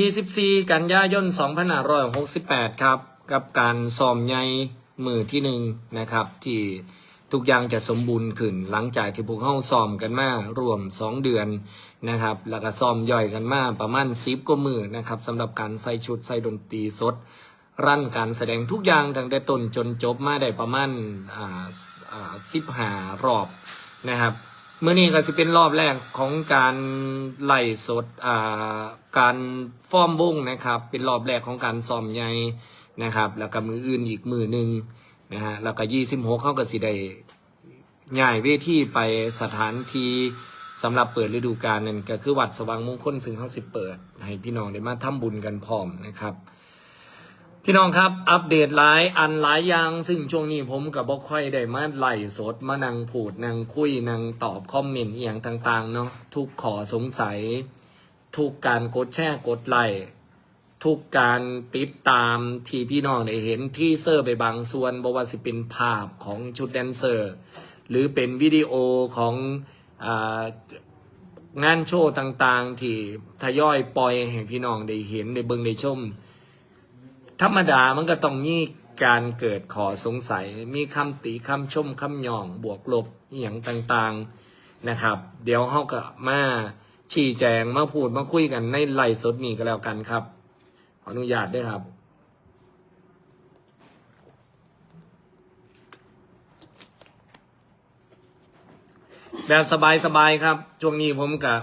24 กันยายน 2568 ครับ กับการซ้อมใหญ่มือที่หนึ่งนะครับ ที่ทุกอย่างจะสมบูรณ์ขึ้น หลังจากที่พวกเขาซ้อมกันมารวม 2 เดือนนะครับ แล้วก็ซ้อมย่อยกันมาประมาณ10กว่ามือนะครับสำหรับการใส่ชุดใส่ดนตรีสด รั่นการแสดงทุกอย่างตั้งแต่ต้นจนจบมาได้ประมาณอ่าสิบหารอบนะครับ มื่อนี้ก็จะเป็นรอบแรกของการไล่สดอ่าการฟ้อมวงนะครับ เป็นรอบแรกของการซ้อมใหญ่นะครับ แล้วก็มืออื่นอีกมือหนึ่งนะฮะแล้วก็ยี่สิบหกเขาก็สิได้ย้ายเวทีไปสถานที่สำหรับเปิดฤดูกาลนั่นก็คือวัดสว่างมงคลซึ่งเขาสิเปิด ให้พี่น้องได้มาทำบุญกันพร้อมนะครับ พี่น้องครับ อัปเดตหลายอันหลายอย่าง ซึ่งช่วงนี้ผมกับบอกค่อยได้มาไล่สดมานั่งพูดนั่งคุยนั่งตอบคอมเมนต์อย่างต่าง ๆ เนาะทุกขอสงสัย ทุกการกดแชร์กดไลค์ทุกการติดตามที่พี่น้องได้เห็นที่เซอร์ไปบางส่วนบว่าสิเป็นภาพของชุดแดนเซอร์ หรือเป็นวิดีโอขององานโชว์ต่างๆ ที่ทยอยปล่อยให้พี่น้องได้เห็นได้เบิ่งได้ชม ธรรมดามันก็ต้องมีการเกิดขอสงสัย มีคำติคำชมคำย่องบวกลบอหย่างต่างๆนะครับ เดี๋ยวเขาก็มาชี้แจงมาพูดมาคุยกันในไลฟ์สดนี้ก็แล้วกันครับ ขออนุญาตด้วยครับแบบสบายๆครับช่วงนี้ผมกับ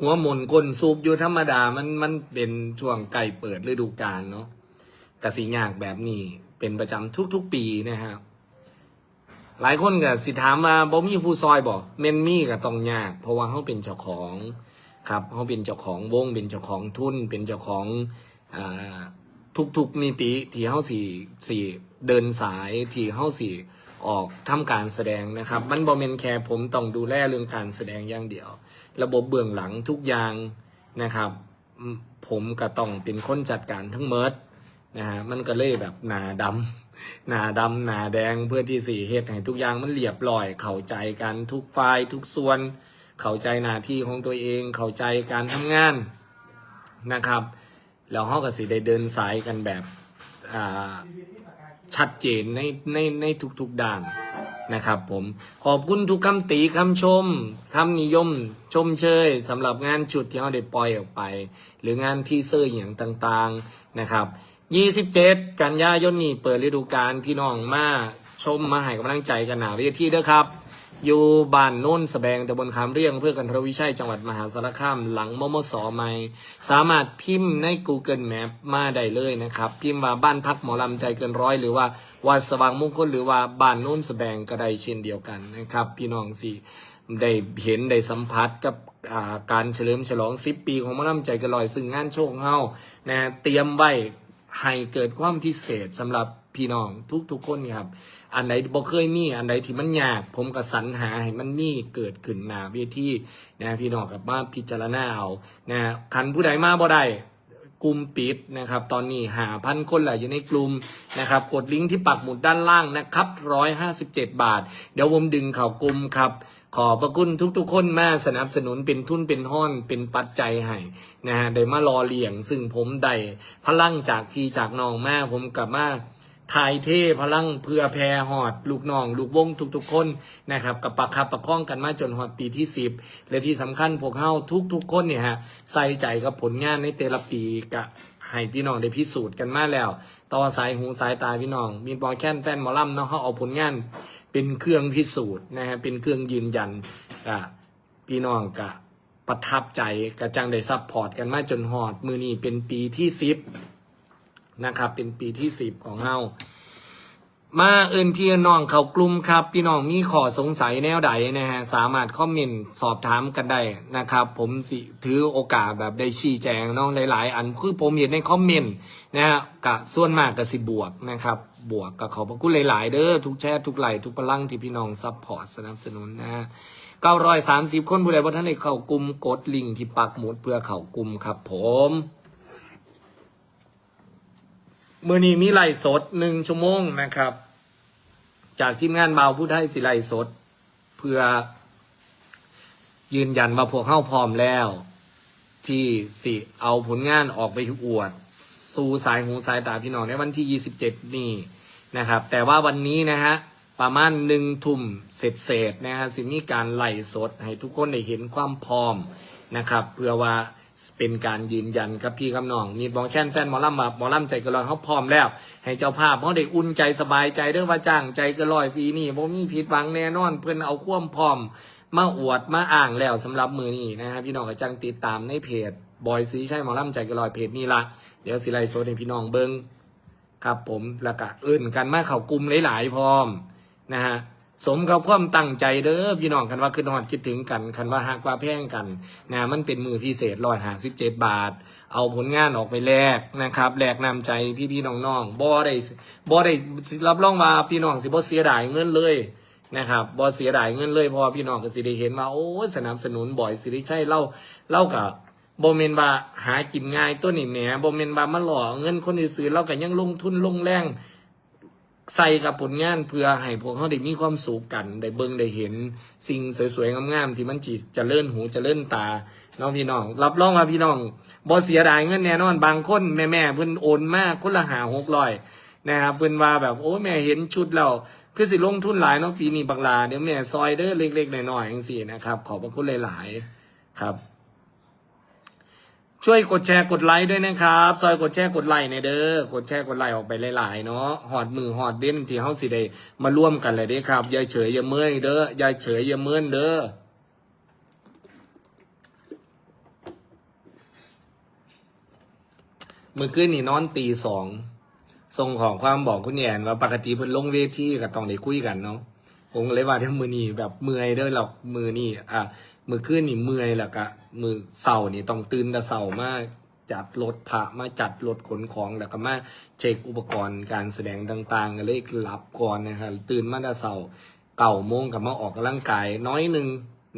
หัวหมุนก้นสูบอยู่ธรรมดามันมันเป็นช่วงไก่เปิดฤดูกาลเนาะ กสียากแบบนี้ เป็นประจำทุกๆปีนะครับหลายคนก็สิถามมาบ่มีผู้ซอยบอกเมนมี่ก็ต้องยาก เพราะว่าเขาเป็นเจ้าของครับเขาเป็นเจ้าของวงเป็นเจ้าของทุน เป็นเจ้าของอทุกๆนิติที่เขาสี่สี่เดินสายที่เขาสี่ออกทำการแสดงนะครับ มันบ่เมนแค่ผมต้องดูแลเรื่องการแสดงอย่างเดียว ระบบเบื้องหลังทุกอย่างนะครับ ผมก็ต้องเป็นคนจัดการทั้งเมิด นะฮะมันก็เลยแบบหนาดำหนาดำหนาแดงเพื่อที่สี่เหตุให้ทุกอย่างมันเรียบร้อย เข้าใจกันทุกฝ่ายทุกส่วน เข้าใจหน้าที่ของตัวเอง เข้าใจการทำงานนะครับ แล้วห้องก็สิได้เดินสายกันแบบอ่าชัดเจนในในในทุกๆด้านนะครับผมขอบคุณทุกคำติคำชมคำนิยมชมเชยสำหรับงานชุดที่เราได้ปล่อยออกไป หรืองานที่เซอร์อย่างต่างๆนะครับ 27กันยายนนี้เปิดฤดูกาลพี่น้องมาชมมาให้กำลังใจกันหนาเวทีเด้อครับ อยู่บ้านโน้นสแบงตำบลคำเรียงเพื่อกันทรวิชัยจังหวัดมหาสารคามหลังมมสใหม่ สามารถพิมพ์ใน Google Map มาได้เลยนะครับ พิมพ์ว่าบ้านพักหมอลำใจเกินร้อย หรือว่าวัดสว่างมงคลหรือว่าบ้านโน้นสแบงก็ได้เช่นเดียวกันนะครับ พี่น้องสิได้เห็นได้สัมผัสกับการเฉลิมฉลอง 10 ปีของหมอลำใจกินร้อย ซึ่งงานโชว์ของเฮานะเตรียมไว้ ให้เกิดความพิเศษสำหรับพี่น้องทุกๆคนครับ อันไหนบ่เคยมี อันไหนที่มันยาก ผมก็สรรหาให้มันมีเกิดขึ้นหนาเวทีนะพี่น้องกับมาพิจารณาเอานะคันผู้ใดมาบ่ได้กลุ่มปิดนะครับ ตอนนี้หาพันคนแหละอยู่ในกลุ่มนะครับ กดลิงก์ที่ปักหมุดด้านล่างนะครับร้อยห้าสิบเจ็ดบาท เดี๋ยวผมดึงเข่ากลุ่มครับ ขอบพระคุณทุกๆ คนมาสนับสนุนเป็นทุนเป็นห้อนเป็นปัจจัยให้นะฮะได้มารอเลี้ยง ซึ่งผมได้พลังจากพี่จากน้องมาผมกลับมาถ่ายเทพลังเพื่อแพรหอด ลูกน้อง ลูกวงทุกๆ คนนะครับกับประคับประคองกันมาจนหอดปีที่สิบและที่สำคัญพวกเฮาทุกๆ คนเนี่ยฮะใส่ใจกับผลงานในแต่ละปีกับ ให้พี่น้องได้พิสูจน์กันมาแล้วต่อสายหูสายตาพี่น้อง มีบอลแค้นแฟนหมอลำเนาะเขาเอาผลงาน เป็นเครื่องพิสูจน์นะฮะเป็นเครื่องยืนยันอะพี่น้องกะประทับใจกระจังได้ซัพพอร์ตกันมาจนหอด มือนี้เป็นปีที่สิบนะครับเป็นปีที่สิบของเฮา มาเอินพี่น้องเขากลุ่มครับ พี่น้องมีข้อสงสัยแนวใดนะฮะสามารถคอมเมนต์สอบถามกันได้นะครับ ผมสิถือโอกาสแบบได้ชี้แจงเนาะหลาย ๆ อันคือผมเห็นในคอมเมนต์นะฮะกะส่วนมากก็สิบวกนะครับ บวกกับขอบพระคุณหลาย ๆ เด้อทุกแชร์ทุกไลค์ทุกพลังที่พี่น้องซัพพอร์ตสนับสนุนนะฮะเก้าร้อยสามสิบคนผู้ใดบ่ท่านได้เขากลุ่มกดลิงก์ที่ปักหมุดเพื่อเขากลุ่มครับ ผม เมื่อนี้มีไลฟ์สดหนึ่งชั่วโมงนะครับ จากทีมงานเบาผู้ไทยสิไลฟ์สด เพื่อ ยืนยันว่าพวกเข้าพร้อมแล้ว ที่สิเอาผลงานออกไปอวด สู่สายหูสายตาพี่น้องในวันที่ 27 นี่นะครับ แต่ว่าวันนี้นะฮะประมาณหนึ่งทุ่มเสร็จเสร็จนะฮะสิมีการไล่สด ให้ทุกคนได้เห็นความพร้อมนะครับ เพื่อว่า เป็นการยืนยันกับพี่กับน้อง มีบอแค้นแฟนหมอลำมาหมอลำใจกระลอยเขาพร้อมแล้ว ให้เจ้าภาพเขาได้อุ่นใจสบายใจเด้องว่าจ้างใจกระลอยปีนี้บ่มีผิดหวังแน่นอน เพื่อนเอาความพร้อม มาอวดมาอ่างแล้วสำหรับมือนี้นะครับพี่น้องก็จังติดตามในเพจบอยซีใช่หมอลำใจกระลอยเพจนี้ละเดี๋ยวสิไลโซดให้พี่น้องเบิงครับผมแล้วก็อื่นกันมาเขากลุ่มหลายๆพร้อมนะฮะ สมกับความตั้งใจเด้อพี่น้องกันว่าคือนอนคิดถึงกันคันว่าหักว่าแพงกันนะมันเป็นมือพิเศษร้อยหาสิบเจ็ดบาท เอาผลงานออกไปแลกนะครับแลกนำใจพี่ๆน้องๆบ่ได้บ่ได้รับรองว่าพี่น้องสิบ่เสียดายเงินเลยนะครับบ่เสียดายเงินเลยพราะว่าพี่น้องก็สิได้เห็นว่าโอ้สนับสนุนบ่อยสิริชัยเล่าเล่ากับบเมนว่าหากินง่ายตัวนี่แหมบเมนว่ามาหล่อเงินคนอื่นซื้อเราก็ยังลงทุนลงแรง ใส่กับผลงานเพื่อให้พวกเขาได้มีความสุขกัน ได้เบิ่งได้เห็น สิ่งสวยๆงามๆที่มันจีจะเลื่อนหูจะเลื่อนตาน้องพี่น้อง รับรองว่าพี่น้องบ่เสียดายเงินแน่นอนบางคนแม่ๆเพิ่นโอนมากคนละหาหกร้อยนะครับเพิ่นว่าแบบโอ้แม่เห็นชุดเราคือสิลงทุนหลายเนาะปีนี้บักลาเดี๋ยวแม่ซอยเด้อเล็กๆหน้อยๆจังซี่นะครับ ขอบพระคุณหลายๆครับ ช่วยกดแชร์กดไลค์ด้วยนะครับ ซอยกดแชร์กดไลค์ในเด้อกดแชร์กดไลค์ออกไปหลายๆเนาะหอดมือหอดเด่นที่เฮาสิได้มาร่วมกันเลยเด้ครับย่าเฉยอย่าเมื่อยเด้อย่าเฉยอย่าเมื่อนเด้อมือคืนนี่นอนตีสองส่งของความบอกคุณแอนว่าปกติเพิ่นลงเวทีกับตองได้คุยกันเนาะผมเลยว่าทั้งมือนี่แบบเมื่อยเด้อหรอกมือนี่อะ มือขึ้นนี่เมื่อยแล้วก็มือเสาร์นี่ต้องตื่นแต่เสาร์มากจัดรถพระมาจัดรถขนของแล้วก็มาเช็คอุปกรณ์การแสดงต่างๆก็เลยหลับก่อนนะครับตื่นมาแต่เสาร์เก่าโมงกับมาออกกำลังกายน้อยหนึ่ง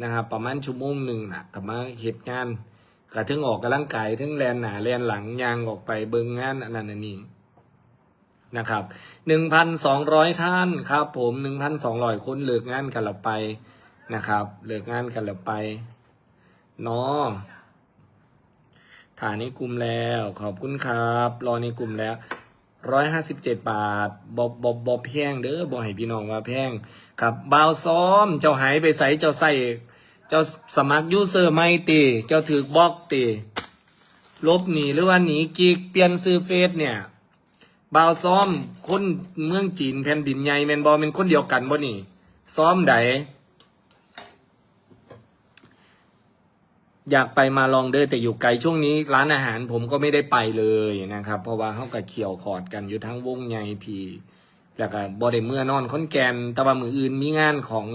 นะครับประมาณชั่วโมงหนึ่งนะกับมาเหตุงานก็ถึงออกกำลังกายถึงแลนหนาแลนหลังยางออกไปเบิงงานอันนั้นอันนี้นะครับหนึ่งพันสองร้อยท่านครับผมหนึ่งพันสองร้อยคนเลิกงานกันและไป นะครับเลิกงานกันและไปเนาะฐานในกลุ่มแล้ว ขอบคุณครับ รอในกลุ่มแล้วร้อยห้าสิบเจ็ดบาทบอบบอบบอบแพงเด้อบอให้พี่น้องว่าแพงครับบ่าวซ้อม เจ้าหายไปใส่เจ้าใส่เจ้าสมัครยูเซอร์ไม่ตีเจ้าถือบล็อกตีลบหนีหรือว่าหนีกิกเปลี่ยนซื้อเฟซเนี่ยบ่าวซ้อมคนเมืองจีนแผ่นดินใหญ่แมนบอเป็นคนเดียวกันบ่นี่ ซ้อมใด อยากไปมาลองเด้อแต่อยู่ไกลช่วงนี้ ร้านอาหารผมก็ไม่ได้ไปเลยนะครับ เพราะว่าเขากับเขียวขอดกันอยู่ทั้งวงใหญ่พีแล้วก็บอได้เมื่อนอนค้นแกนต่ว่ามืออื่นมีงานของ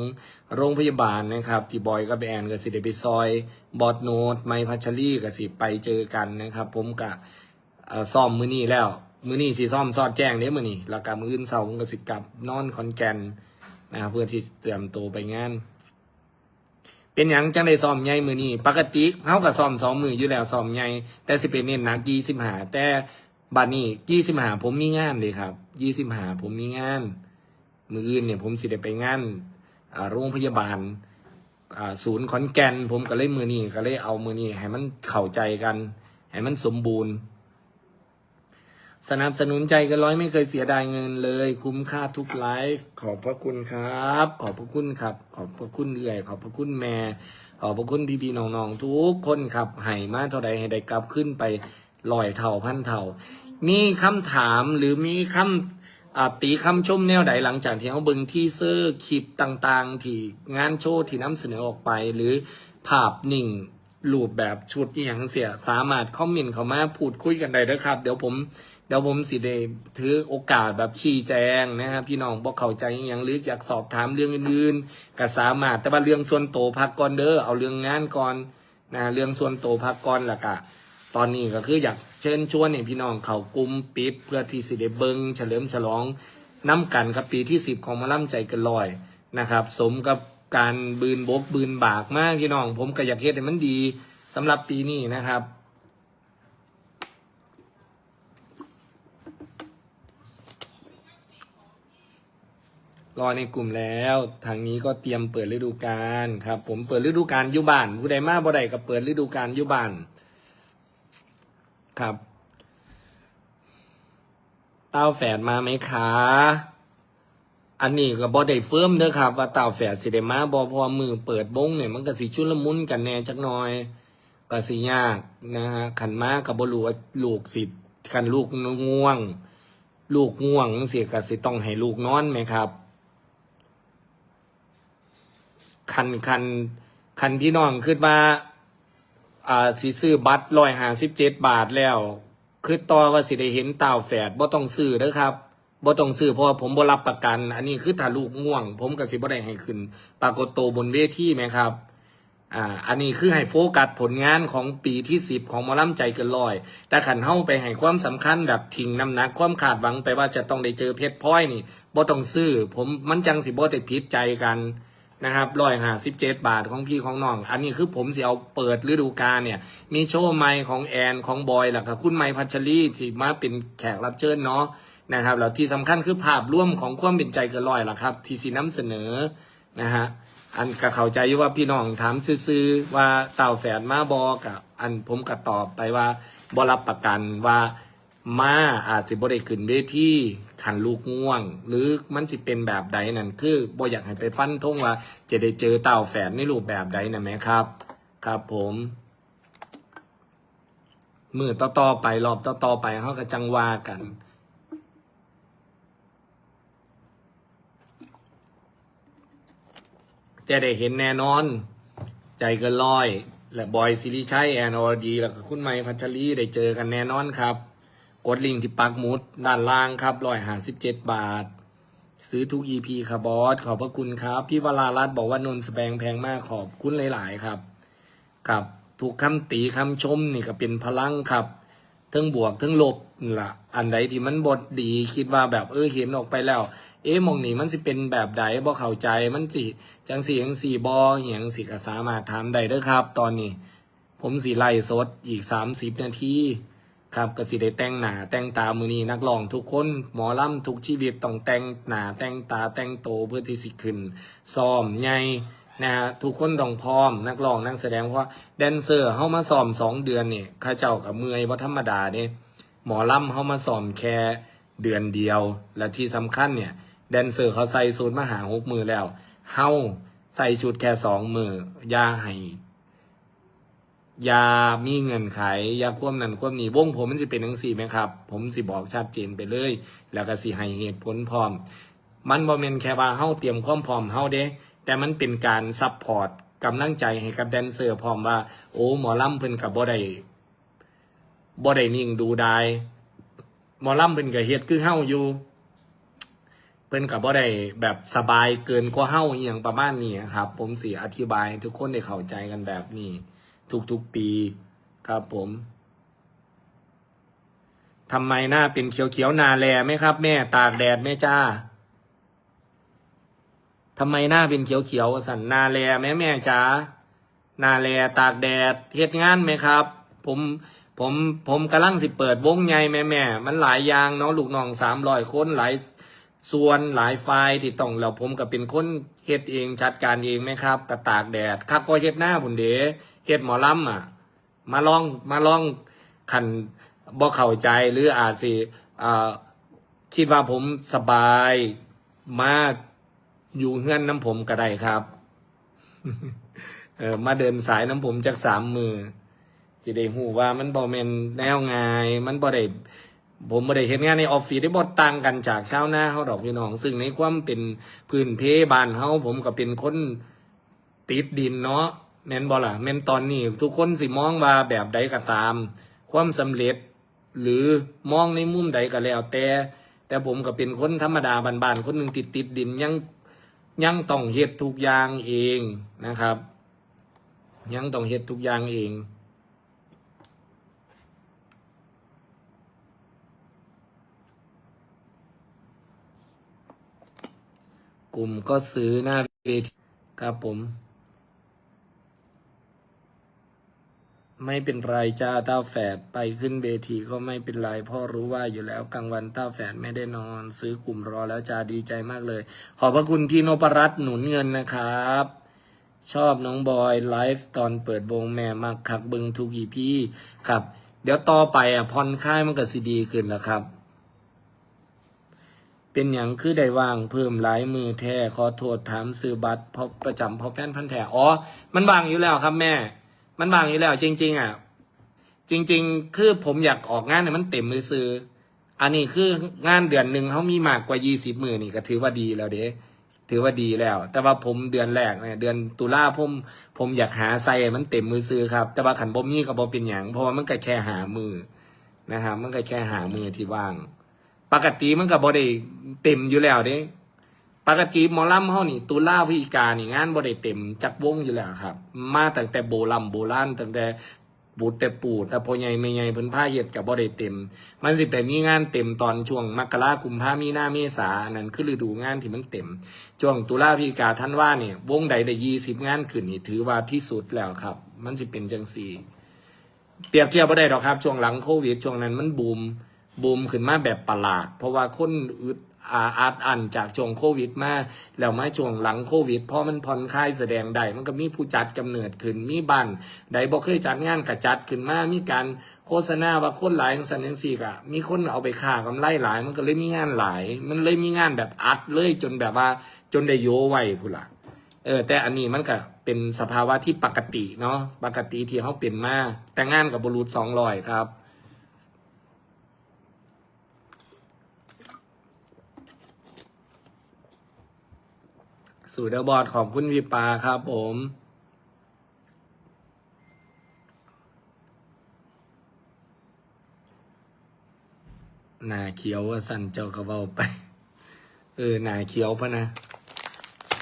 โรงพยาบาลนะครับที่บอยกับแอนก็สิได้ไปซอย บอดโนดไมพัชรี่ก็สิไปเจอกันนะครับ ผมกับซ่อมมือนี้แล้ว มือนี้สีซ่อมซอดแจ้งเด้มือนี้แล้วก็มืออื่นเสาร์ผมก็สิกับนอนคอนแกนนะครับเพื่อที่เตรียมตัวไปงาน เป็นหยังจังได้ซ้อมใหญ่มือนี้ปกติเฮากับซ้อมสองมืออยู่แล้วซ้อมใหญ่แต่สิเป็นเน้นหนักยี่สิบหาแต่บัดนี้ยี่สิบหาผมมีงานเลยครับยี่สิบหาผมมีงาน มืออื่นเนี่ยผมสิได้ไปงานโรงพยาบาลศูนย์ขอนแก่นผมก็เลยมือนี้ก็เลยเอามือนี้ให้มันเข้าใจกัน ให้มันสมบูรณ์ สนับสนุนใจกันร้อยไม่เคยเสียดายเงินเลย คุ้มค่าทุกไลฟ์ขอบพระคุณครับ ขอบพระคุณครับ ขอบพระคุณเอื่อย ขอบพระคุณแม่ ขอบพระคุณพี่พี่ๆน้องๆทุกคนครับให้มาเท่าใดให้ได้กลับขึ้นไปลอยเท่าพันเท่า มีคำถามหรือมีคำอ่าตีคำชมแนวใดหลังจากที่เขาเบิ่งที่เซอร์คลิปต่างๆ ที่งานโชว์ที่นำเสนอออกไป หรือภาพนิ่งรูปแบบชุดอหย่างเสียสามารถคอมเมนต์เข้ามาพูดคุยกันได้นะครับ เดี๋ยวผม เดี๋ยวผมสิได้ถือโอกาสแบบชี้แจงนะครับพี่น้องบอกเข้าใจอย่างหรืออยากสอบถามเรื่องอื่นๆก็สามารถแต่ว่าเรื่องส่วนโตพักก่อนเด้อเอาเรื่องงานก่อนนะเรื่องส่วนโตพักก่อนละกะตอนนี้ก็คืออยากเชิญชวนให้พี่น้องเขากลุ่มปิดเพื่อที่สิได้เบิงเฉลิมฉลองน้ำกันครับปีที่สิบของมาล่ำใจกันลอยนะครับ สมกับการบืนบกบืนบากมากพี่น้อง ผมก็อยากเฮ็ดให้มันดีสำหรับปีนี้นะครับ รอในกลุ่มแล้ว ทางนี้ก็เตรียมเปิดฤดูกาลครับ ผมเปิดฤดูกาลยุบานผู้ใดมาบ่ใดก็เปิดฤดูกาลยุบานครับเต้าแฝดมาไหมคะอันนี้ก็บอได้เฟิร์มเด้อครับ ว่าเต้าแฝดสิได้มาบอพอมือเปิดบงเนี่ยมันก็สิชุละมุนกันแน่จักหน่อยก็สิยากนะฮะขันมากับบรู้ว่าลูกสิคันลูกง่วง ลูกง่วงเสียก็สิต้องให้ลูกนอนไหมครับ คันคันคันพี่น้องคิดว่าอ่าสิซื้อบัตรร้อยห้าสิบเจ็ดบาทแล้วคือต่อว่าสิได้เห็นต่าแฝดบ่ต้องซื้อเด้อครับบ่ต้องซื้อเพราะผมบ่รับประกัน อันนี้คือถ้าลูกง่วง ผมก็สิบ่ได้ให้ขึ้น ปรากฏโตบนเวทีไหมครับอ่าอันนี้คือให้โฟกัสผลงานของปีที่สิบของมอลำใจเกินร้อย แต่ขันเฮ้าไปให้ความสำคัญแบบทิ้งน้ำหนักความขาดหวังไปว่าจะต้องได้เจอเพชรพลอยนี่บ่ต้องซื้อ ผมมันจังสิบ่ได้ผิดใจกัน นะครับร้อยห้าสิบเจ็ดบาทของพี่ของน้อง อันนี้คือผมเสิเอาเปิดฤดูกาลเนี่ย มีโชว์ใหม่ของแอนของบอยหลักกับคุณไม้พัชรีที่มาเป็นแขกรับเชิญเนาะนะครับแล้วที่สำคัญคือภาพร่วมของความเป็นใจกินร้อยล่ะครับ ที่สีน้ำเสนอนะฮะอันก็เข้าใจอยู่ว่าพี่น้องถามซื่อๆว่าเต่าแฝดมาบอกัอันผมก็ตอบไปว่าบรับประกันว่า มาอาจจะบ่ได้ขึ้นเวทีขันลูกง่วง หรือมันสิเป็นแบบใดนั่นคือบ่อยากให้ไปฟันทงว่า จะได้เจอเต่าแฝดในรูปแบบใดนะแม่ครับ ครับผมมือต่อๆไปรอบต่อๆไปเขาก็จังว่ากัน แต่ได้เห็นแน่นอน ใจเกินร้อย และบอยซิริชัยแอนอรดี แล้วก็คุณไม้พัชรีได้เจอกันแน่นอนครับ กดลิงก์ที่ปักมุดด้านล่างครับร้อยหาสิบเจ็ดบาท ซื้อทุก EP ครับบอส ขอบพระคุณครับ พี่วรารัตน์บอกว่านนสแปงแพงมากขอบคุณหลาย ๆ ครับกับทุกคำตีคำชมนี่ก็เป็นพลังครับทั้งบวกทั้งลบนั่ะ อันใดที่มันบดดีคิดว่าแบบเออเห็นออกไปแล้ว เอ๊ะมองนี่มันสิเป็นแบบใดบ่เข้าใจมันสิจังสีจังสีบออหย่างสิก็สามารถถามได้เด้อครับ ตอนนี้ ผมสีไล่สดอีกสามสิบนาที ครับก็สิได้แต่งหน้าแต่งตามือนี้นักร้องทุกคนหมอลำทุกชีวิตต้องแต่งหน้าแต่งตาแต่งโตเพื่อที่สิขึ้นซ้อมใหญ่นะฮะทุกคนต้องพร้อมนักร้องนักแสดงเพราะว่าแดนเซอร์เข้ามาซ้อมสองเดือนเนี่ยข้าเจ้ากับเมื่อยว่าธรรมดาเนี่ยหมอลำเข้ามาซ้อมแค่เดือนเดียว และที่สำคัญเนี่ยแดนเซอร์เขาใส่สูตรมาหาหกมือแล้วเฮาใส่ชุดแค่สองมืออย่าให้ ยามีเงินไขอยาควมนั่นควมนี่วงผมมันจะเป็นทั้งสี่ไหมครับ ผมสิบอกชัดเจนไปเลย แล้วก็สิให้เหตุผลพร้อม มันบ่แม่นแค่ว่าเฮาเตรียมความพร้อมเฮาเด้ แต่มันเป็นการซัพพอร์ตกำลังใจให้กับแดนเซอร์พร้อมว่า โอ้หมอลำเพิ่นกับบ่ได้บ่ได้นิ่งดูดายหมอลำเพิ่นก็เฮ็ดคือเฮาอยู่เพิ่นกับบ่ได้แบบสบายเกินกว่าเฮาอหย่างประมาณนี้ครับ ผมสิอธิบายให้ทุกคนได้เข้าใจกันแบบนี้ ทุกๆปีครับผมทำไมหน้าเป็นเขียวๆนาแลไหมครับ แม่ตากแดดแม่จ้าทำไมหน้าเป็นเขียวๆสันนาแลแม่แม่จ้านาแลตากแดดเฮ็ดงานไหมครับ ผมผมผมกำลังสิเปิดวงใหญ่แม่แม่มันหลายอย่างเนาะลูกน้องสามร้อยคนหลาย ส่วนหลายไฟล์ที่ต้องเราผมก็เป็นคนเฮ็ดเองจัดการเองไหมครับกระตากแดดครับก็เฮ็ดหน้าบุญเดเฮ็ดหมอลำอะ มาลองมาลองขันบ่เข้าใจหรืออาจสิอ่าคิดว่าผมสบายมาอยู่เฮือนน้ำผมก็ได้ครับเออมาเดินสายน้ำผมจากสามมือสิได้หูว่ามันบ่แมนแนวงาย มันบ่ได้ ผมบ่ได้เห็นงานในออฟฟิศได้บ่ต่างกันจากชาวนาเฮาดอกพี่น้อง ซึ่งในความเป็นพื้นเพบ้านเฮาผมก็เป็นคนติดดินเนาะแม่นบ่ล่ะแม่นตอนนี้ ทุกคนสิมองว่าแบบใดก็ตาม ความสำเร็จ หรือมองในมุมใดก็แล้วแต่ แต่ผมก็เป็นคนธรรมดาบานๆคนหนึ่งติดติดดินยังยังต้องเฮ็ดทุกอย่างเองนะครับ ยังต้องเฮ็ดทุกอย่างเอง กลุ่มก็ซื้อหน้าเวทีครับผม ไม่เป็นไรจ้าเต้าแฝดไปขึ้นเวทีก็ไม่เป็นไรพ่อรู้ว่าอยู่แล้วกลางวันเต้าแฝดไม่ได้นอน ซื้อกลุ่มรอแล้วจ้าดีใจมากเลย ขอบพระคุณพี่นพรัตน์หนุนเงินนะครับ ชอบน้องบอยไลฟ์ตอนเปิดวงแม่มักขักบึงทุกอีพี่ครับ เดี๋ยวต่อไปอะผ่อนคลายมันก็สิดีขึ้นนะครับ เป็นอย่างคือได้วางเพิ่มหลายมือแท้ขอโทษถามซื้อบัตรพราะประจำพราะแฟนพันแท้อ๋อ มันวางอยู่แล้วครับแม่ มันวางอยู่แล้ว จริง ๆ อะ จริง ๆ คือผมอยากออกงานเนี่ยมันเต็มเลยซื้อ อันนี้คืองานเดือนหนึ่งเขามีมากกว่ายี่สิบมือนี่ก็ถือว่าดีแล้วเด้ถือว่าดีแล้ว แต่ว่าผมเดือนแรกเนี่ยเดือนตุลาผมผมอยากหาไซมันเต็มมือซื้อครับ แต่ว่าขันบ่มีก็บ่เป็นอย่างเพราะว่ามันก็แค่หามือนะครับมันก็แค่หามือที่ว่าง ปกติมันก็บ่ได้เต็มอยู่แล้วเด้ปกติหมอลำเฮานี่ตุลาพิกานี่งานบ่ได้เต็มจักวงอยู่แล้วครับ มาตั้งแต่โบราณโบราณตั้งแต่บูดแต่ปูดแต่พอใหญ่แม่ใหญ่เพิ่นพาเฮ็ดก็บ่ได้เต็ม มันสิไปมีงานเต็มตอนช่วงมกรากุมภามีหน้าเมษาอันนั้นคือฤดูงานที่มันเต็มช่วงตุลาพิกาธันว่าเนี่ยวงใดได้20งานขึ้นนี่ถือว่าที่สุดแล้วครับ มันสิเป็นจังซี่เปรียบเทียบไม่ได้หรอกครับ ช่วงหลังโควิดช่วงนั้นมันบูม บูมขึ้นมาแบบประหลาด เพราะว่าคนอึดอาดอันจากช่วงโควิดมาแล้วมาช่วงหลังโควิดพอมันผ่อนคลายแสดงได้มันก็มีผู้จัดกำเนิดขึ้นมีบ้านใดบอกเคยจัดงานกระจัดขึ้นมามีการโฆษณาว่าคนหลายของสันนิสีกะมีคนเอาไปค่ากำไรหลาย มันก็เลยมีงานหลาย มันเลยมีงานแบบอัดเลยจนแบบว่าจนได้โยไว้พูนละเออแต่อันนี้มันก็เป็นสภาวะที่ปกติเนาะปกติที่เขาเป็นมาแต่งงานกับบรูษสองรอยครับ สู่เดอะบอร์ดขอบคุณวิปาครับผม หนาเขียวว่าสั่นเจ้ากระเบาไป เออ หนาเขียวพะนะ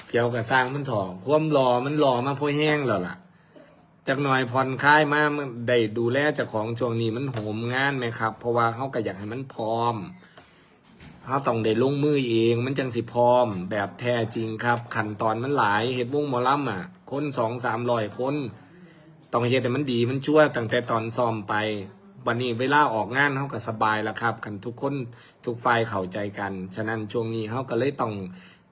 เกี่ยวกับสร้างมันถอความรอมันรอมาพ่อแห้งแล้วล่ะ จากหน่อยผ่อนคลายมามันได้ดูแลจ้าของช่วงนี้มันโหมงานไหมครับ เพราะว่าเขาก็อยากให้มันพร้อม เขาต้องได้ลงมือเอง มันจังสิพร้อม แบบแท้จริงครับ ขั้นตอนมันหลายเฮ็ดวงหมอลำอะ คนสองสามร้อยคน ต้องเฮ็ดแต่มันดีมันชั่วตั้งแต่ตอนซ้อมไป วันนี้เวลาออกงานเขาก็สบายแล้วครับกันทุกคนทุกฝ่ายเข้าใจกัน ฉะนั้นช่วงนี้เขาก็เลยต้อง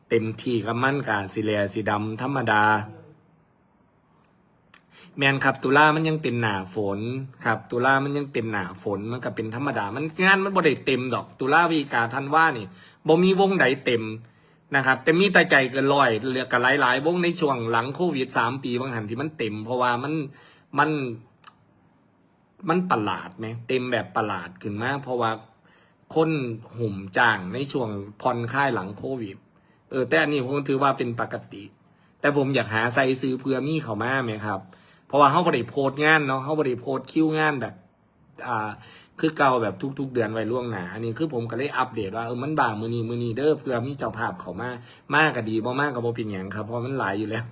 เต็มที่กับมันกาสีแลสีดำธรรมดา แมนครับตุลามันยังเป็นหนาฝนครับตุลามันยังเป็นหนาฝนมันก็เป็นธรรมดา มันงานมันบ่ได้เต็มดอก ตุลาวีกาทันว่านี่บ่มีวงใดเต็มนะครับแต่มีแต่ใจเกินร้อยเหลือกับหลายๆ วงในช่วงหลังโควิดสามปีบางหันที่มันเต็ม เพราะว่ามันมันมันประหลาดไหมเต็มแบบประหลาดขึ้นมาเพราะว่าคนหุ่มจ้างในช่วงผ่อนคลายหลังโควิด เออแต่อันนี้ผมถือว่าเป็นปกติ แต่ผมอยากหาไซซื้อเพื่อมีเขามาไหมครับ ราะว่าเขาบริโพสงานเนาะเขาบริโพสคิวงานแบบ อ่า คือเก่าแบบทุก ๆ เดือนไว้ล่วงหน้าอันนี้คือผมก็เลยอัปเดตว่าเออมันบางมือนีมือนีเด้อเพื่อมีเจ้าภาพเขามามากก็ดีบ่มากก็บ่เป็นอย่างครับเพราะมันหลายอยู่แล้ว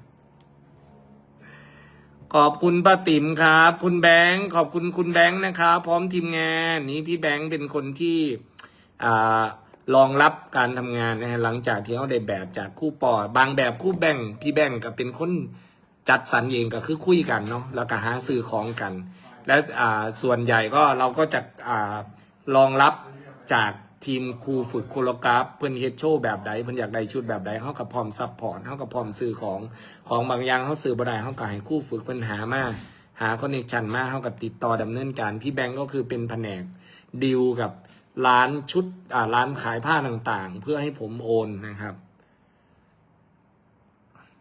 ขอบคุณป้าติ๋มครับ คุณแบงค์ขอบคุณคุณแบงค์นะครับพร้อมทีมงานนี้พี่แบงค์เป็นคนที่อ่ารองรับการทำงานนะฮะหลังจากที่เขาได้แบบจากคู่ปอบางแบบคู่แบ่งค์พี่แบ่งค์ก็เป็นคน จัดสรรเองก็คือคุยกันเนาะแล้วก็หาซื้อของกัน และอ่าส่วนใหญ่ก็เราก็จะอ่ารองรับจากทีมครูฝึกโคโลกราฟเพื่อนเฮดโชว์แบบใดเพื่อนอยากได้ชุดแบบใดเขากับพร้อมซัพพอร์ตเขากับพร้อมซื้อของของบางอย่างเขาซื้อบ่ได้เขาก็ให้ครู่ฝึกเพื่อนหามาหาคอนเนคชันมาเขากับติดต่อดำเนินการพี่แบงก์ก็คือเป็นแผนกดีลกับร้านชุดอ่าร้านขายผ้าต่างๆ เพื่อให้ผมโอนนะครับ